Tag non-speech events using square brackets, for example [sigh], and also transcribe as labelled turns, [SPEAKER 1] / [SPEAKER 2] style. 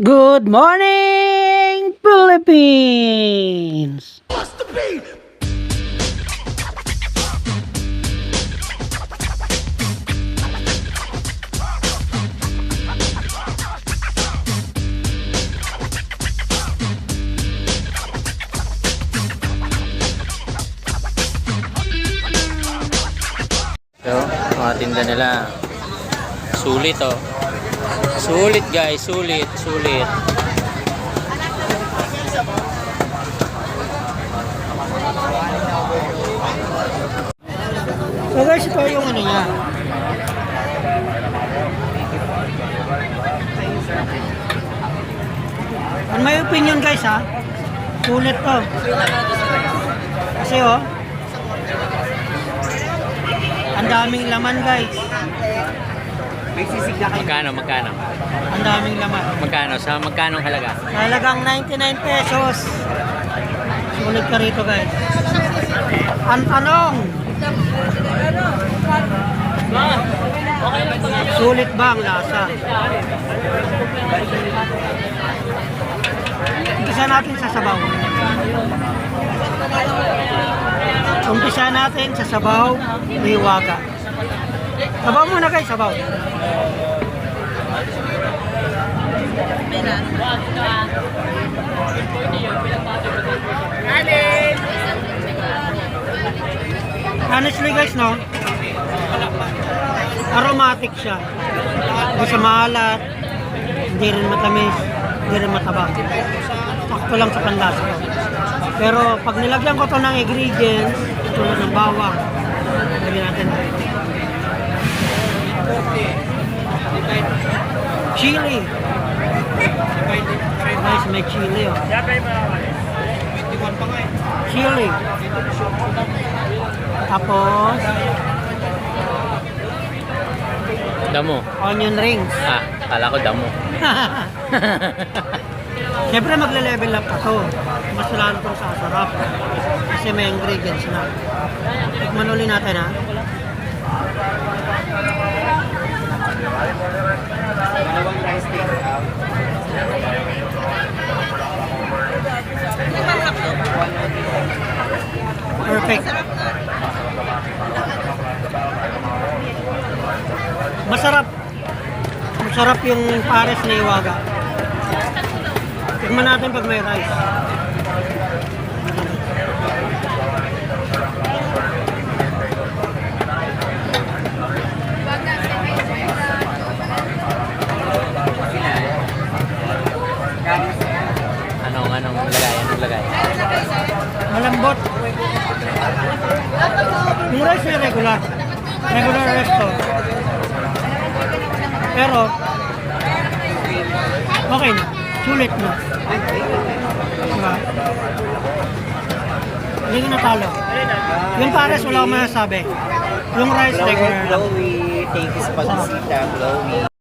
[SPEAKER 1] Good morning, Philippines!
[SPEAKER 2] So, mga tinda nila. Sulit oh. Sulit guys, sulit, sulit.
[SPEAKER 1] So guys, ito yung ano niya. Ang may opinion guys ha, sulit to. Kasi oh, ang daming laman guys.
[SPEAKER 2] Magkano, magkano?
[SPEAKER 1] Ang daming laman.
[SPEAKER 2] Magkano? Sa magkano ang halaga?
[SPEAKER 1] Halagang 99 pesos. Sulit ka rito guys. Ang tanong, sulit ba ang lasa? Umpisa natin sa sabaw. Umpisa natin sa sabaw, may waga. Sabaw muna guys, sabaw. Honestly guys, no? Aromatic siya. Hindi siya maalat, hindi rin matamis, hindi rin mataba. Sakto lang sa panlasa ko. Pero pag nilagyan ko to ng ingredients, tulad ng bawang, lagyan natin. Chili. Guys, may chili oh. Chili. Tapos,
[SPEAKER 2] Damo.
[SPEAKER 1] onion rings.
[SPEAKER 2] Ah, kala ko damo. [laughs]
[SPEAKER 1] Siyempre magle-level up ako. Mas lalo itong sasarap. Kasi may ingredients na. Tikman uli natin ha. Perfect. Masarap. Masarap yung pares na iwaga. Tingnan natin pag may rice. Malambot. Yung rice ay regular. Regular rice to. Pero, okay na. Sulit na. Diba? Hindi ka natalo. Yung pares, wala akong masasabi. Yung rice, regular lang.
[SPEAKER 3] Chloe, thank you sa pagsisita, Chloe.